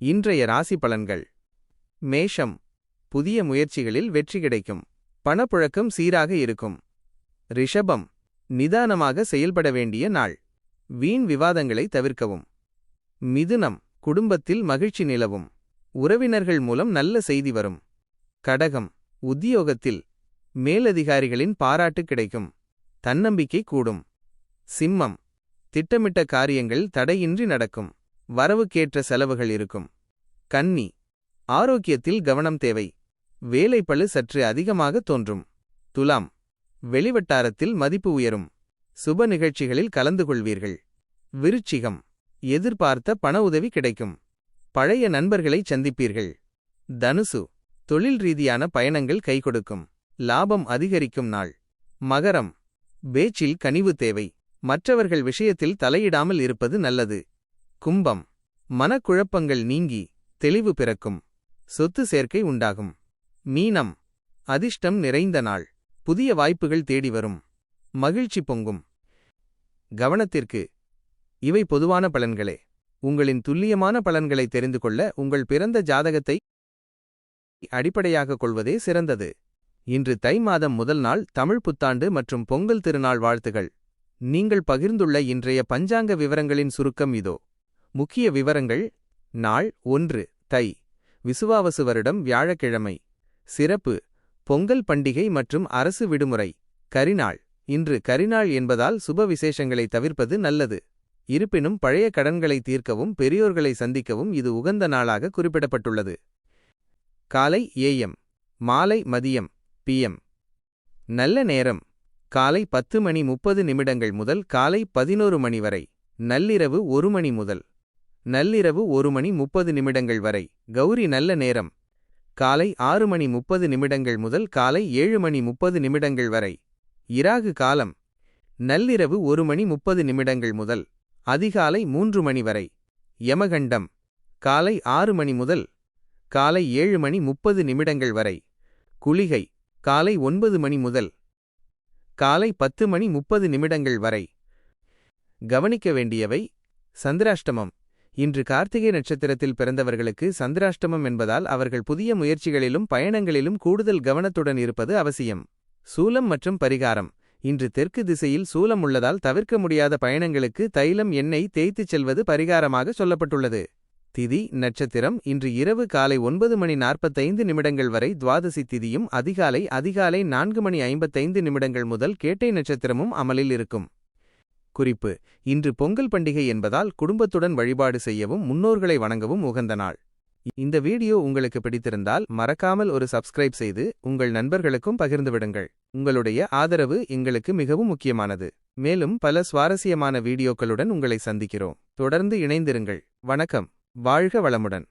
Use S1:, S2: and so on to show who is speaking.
S1: இன்றைய ராசி பலன்கள் மேஷம் புதிய முயற்சிகளில் வெற்றி கிடைக்கும். பணப்புழக்கம் சீராக இருக்கும். ரிஷபம் நிதானமாக செயல்பட வேண்டிய நாள். வீண் விவாதங்களை தவிர்க்கவும். மிதுனம் குடும்பத்தில் மகிழ்ச்சி நிலவும். உறவினர்கள் மூலம் நல்ல செய்தி வரும். கடகம் உத்தியோகத்தில் மேலதிகாரிகளின் பாராட்டு கிடைக்கும். தன்னம்பிக்கை கூடும். சிம்மம் திட்டமிட்ட காரியங்கள் தடையின்றி நடக்கும். வரவுக்கேற்ற செலவுகள் இருக்கும். கன்னி. ஆரோக்கியத்தில் கவனம் தேவை. வேலைப்பழு சற்று அதிகமாக தோன்றும். துலாம். வெளிவட்டாரத்தில் மதிப்பு உயரும். சுப நிகழ்ச்சிகளில் கலந்து கொள்வீர்கள். விருச்சிகம். எதிர்பார்த்த பண உதவி கிடைக்கும். பழைய நண்பர்களை சந்திப்பீர்கள். தனுசு. தொழில் ரீதியான பயணங்கள் கைகொடுக்கும் லாபம் அதிகரிக்கும் நாள். மகரம். பேச்சில் கனிவு தேவை. மற்றவர்கள் விஷயத்தில் தலையிடாமல் இருப்பது நல்லது. கும்பம். மனக்குழப்பங்கள் நீங்கி தெளிவு பிறக்கும். சொத்து சேர்க்கை உண்டாகும். மீனம். அதிர்ஷ்டம் நிறைந்த நாள். புதிய வாய்ப்புகள் தேடி வரும். மகிழ்ச்சி பொங்கும். கவனத்திற்கு. இவை பொதுவான பலன்களே. உங்களின் துல்லியமான பலன்களை தெரிந்து கொள்ள உங்கள் பிறந்த ஜாதகத்தை அடிப்படையாகக் கொள்வதே சிறந்தது. இன்று தை மாதம் முதல் நாள் தமிழ் புத்தாண்டு மற்றும் பொங்கல் திருநாள் வாழ்த்துகள். நீங்கள் பகிர்ந்துள்ள இன்றைய பஞ்சாங்க விவரங்களின் சுருக்கம் இதோ. முக்கிய விவரங்கள் நாள் ஒன்று தை விசுவாவசு வருடம் வியாழக்கிழமை சிறப்பு பொங்கல் பண்டிகை மற்றும் அரசு விடுமுறை கரிநாள் இன்று கரிநாள் என்பதால் சுப விசேஷங்களை தவிர்ப்பது நல்லது. இருப்பினும் பழைய கடன்களை தீர்க்கவும் பெரியோர்களை சந்திக்கவும் இது உகந்த நாளாக குறிப்பிடப்பட்டுள்ளது. காலை ஏஎம் மாலை மதியம் பிஎம் நல்ல நேரம் காலை பத்து மணி முப்பது நிமிடங்கள் முதல் காலை பதினோரு மணி வரை நள்ளிரவு ஒரு மணி முதல். நள்ளிரவு ஒரு மணி முப்பது நிமிடங்கள் வரை. கௌரி நல்ல நேரம். காலை ஆறு மணி முப்பது நிமிடங்கள் முதல் காலை ஏழு மணி முப்பது நிமிடங்கள் வரை. இராகு காலம். நள்ளிரவு ஒரு மணி முப்பது நிமிடங்கள் முதல். அதிகாலை மூன்று மணி வரை. யமகண்டம். காலை ஆறு மணி முதல். காலை ஏழு மணி முப்பது நிமிடங்கள் வரை. குளிகை. காலை ஒன்பது மணி முதல். காலை பத்து மணி முப்பது நிமிடங்கள் வரை. கவனிக்க வேண்டியவை. சந்திராஷ்டமம். இன்று கார்த்திகை நட்சத்திரத்தில் பிறந்தவர்களுக்கு சந்திராஷ்டமம் என்பதால் அவர்கள் புதிய முயற்சிகளிலும் பயணங்களிலும் கூடுதல் கவனத்துடன் இருப்பது அவசியம். சூலம் மற்றும் பரிகாரம். இன்று தெற்கு திசையில் சூலம் உள்ளதால் தவிர்க்க முடியாத பயணங்களுக்கு தைலம் எண்ணெய் தேய்த்துச் செல்வது பரிகாரமாக சொல்லப்பட்டுள்ளது. திதி நட்சத்திரம். இன்று இரவு காலை ஒன்பது மணி நாற்பத்தைந்து நிமிடங்கள் வரை துவாதசி திதியும் அதிகாலை அதிகாலை நான்கு மணி ஐம்பத்தைந்து நிமிடங்கள் முதல் கேட்டை நட்சத்திரமும் அமலில் இருக்கும். குறிப்பு இன்று பொங்கல் பண்டிகை என்பதால் குடும்பத்துடன் வழிபாடு செய்யவும் முன்னோர்களை வணங்கவும் உகந்த நாள். இந்த வீடியோ உங்களுக்கு பிடித்திருந்தால் மறக்காமல் ஒரு சப்ஸ்கிரைப் செய்து உங்கள் நண்பர்களுக்கும் பகிர்ந்துவிடுங்கள் உங்களுடைய ஆதரவு எங்களுக்கு மிகவும் முக்கியமானது. மேலும் பல சுவாரஸ்யமான வீடியோக்களுடன் உங்களை சந்திக்கிறோம். தொடர்ந்து இணைந்திருங்கள். வணக்கம். வாழ்க வளமுடன்.